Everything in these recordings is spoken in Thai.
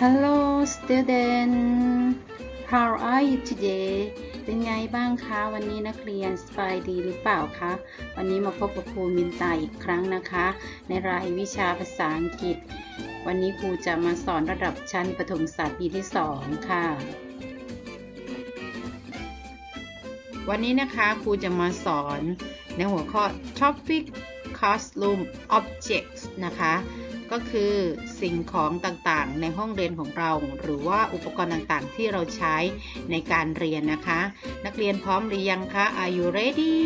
Hello student how are you today เป็นไงบ้างคะ วันนี้นักเรียนสบายดีหรือเปล่าคะ วันนี้มาพบกับครูมินตาอีกครั้งนะคะ ในรายวิชาภาษาอังกฤษ วันนี้ครูจะมาสอนระดับชั้นประถมศึกษาปีที่ 2 ค่ะ วันนี้นะคะครูจะมาสอนในหัวข้อ topic classroom objects นะคะ ก็คือสิ่งของต่างๆ ในห้องเรียนของเรา หรือว่าอุปกรณ์ต่างๆ ที่เราใช้ในการเรียนนะคะ นักเรียนพร้อมหรือยังคะ Are you ready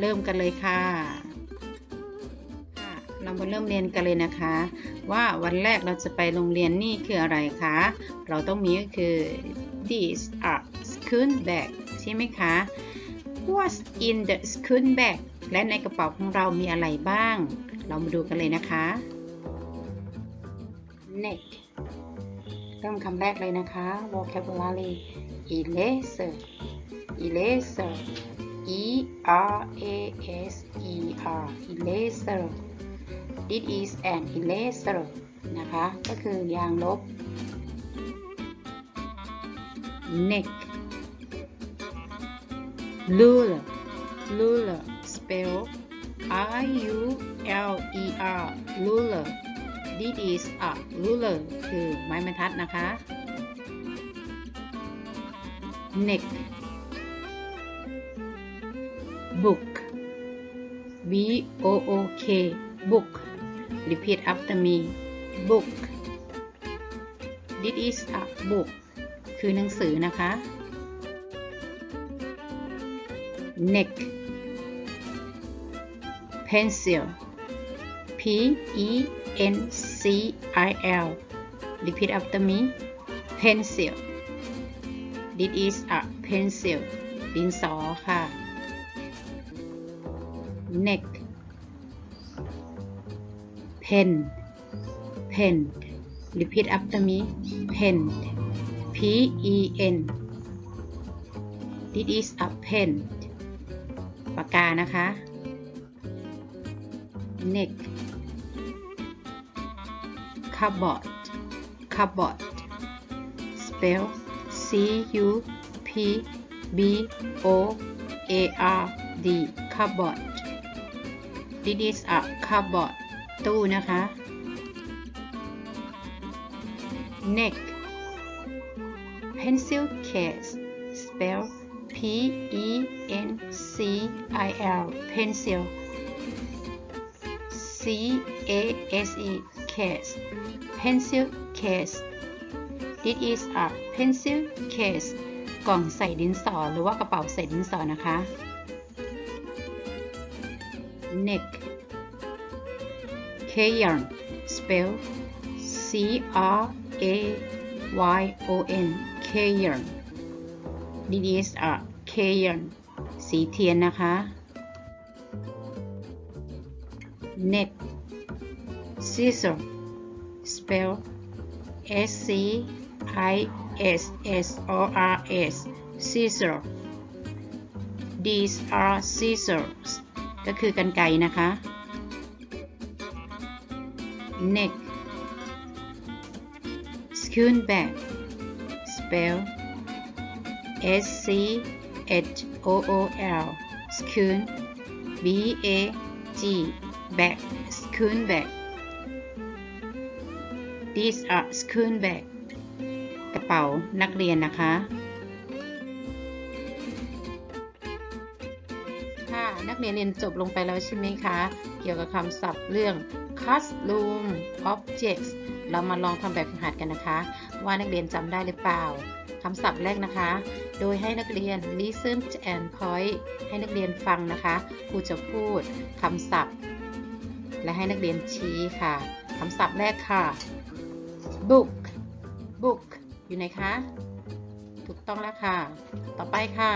เริ่มกันเลยค่ะเรามาเริ่มเรียนกันเลยนะคะ ว่าวันแรกเราจะไปโรงเรียนนี่คืออะไรคะ เราต้องมีก็คือ these are school bag ใช่ไหมคะ What's in the school bag และในกระเป๋าของเรามีอะไรบ้าง เรามาดูกันเลยนะคะ neck เริ่มคำแรกเลยนะคะ vocabulary eraser eraser e r a s e r eraser this is an eraser นะคะ ก็คือยางลบ neck ruler ruler spell R U L E R ruler this is a ruler คือไม้บรรทัดนะคะ neck book B O O K book repeat after me book this is a book คือหนังสือนะคะ neck pencil P E N C I L repeat after me pencil this is a pencil ดินสอค่ะ neck pen pen repeat after me pen P E N this is a pen ปากกานะคะ neck cupboard cupboard spell C U P B O A R D cupboard this is a cupboard ตู้นะคะ neck pencil case spell P E N C I L pencil C A S E case pencil case this is a pencil case กล่องใส่ดินสอหรือว่ากระเป๋าใส่ดินสอนะคะ neck crayon spell C R A Y O N crayon this is a crayon สีเทียนนะคะ neck scissor spell S C I S S O R S scissor these are scissors ก็คือกันไกรนะคะ neck school bag spell S C H O O L school B A G bag school bag these are school bag กระเป๋านักเรียนนะคะ ค่ะ นักเรียนเรียนจบลงไปแล้วใช่ไหมคะ เกี่ยวกับคำศัพท์เรื่อง classroom objects เรามาลองทำแบบฝึกหัดกันนะคะ ว่านักเรียนจำได้หรือเปล่าคำศัพท์แรกนะคะ โดยให้นักเรียน listen and point ให้นักเรียนฟังนะคะ ครูจะพูดคำศัพท์ และให้นักเรียนชี้ค่ะ คำศัพท์แรกค่ะ book book อยู่ไหนคะ ถูกต้องแล้วค่ะ ต่อไปค่ะ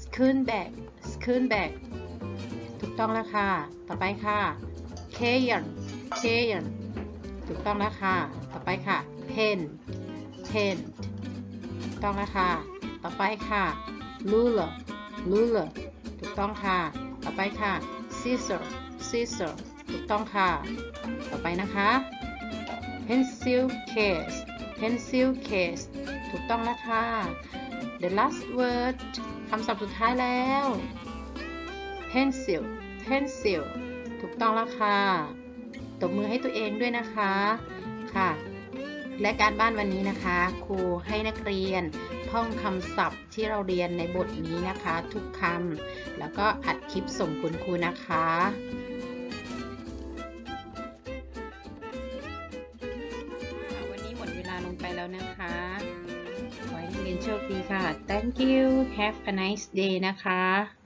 school bag school bag ถูกต้องแล้วค่ะ ต่อไปค่ะ crayon crayon ถูกต้องแล้วค่ะ ต่อไปค่ะ pen pen ถูกต้องแล้วค่ะ ต่อไปค่ะ ruler ruler ถูกต้องค่ะ ต่อไปค่ะ scissor scissor ถูกต้องค่ะ ต่อไปนะคะ pencil case pencil case ถูกต้องแล้วค่ะ the last word คำศัพท์สุดท้ายแล้ว pencil pencil ถูกต้องแล้วค่ะตบมือให้ตัวเองด้วยนะคะค่ะ และการบ้านวันนี้นะคะ ครูให้นักเรียนท่องคำศัพท์ที่เราเรียนในบทนี้นะคะ ทุกคำแล้วก็อัดคลิปส่งคุณครูนะคะ งไปแล้วนะคะ ขอให้นักเรียนโชคดีค่ะ thank you have a nice day นะคะ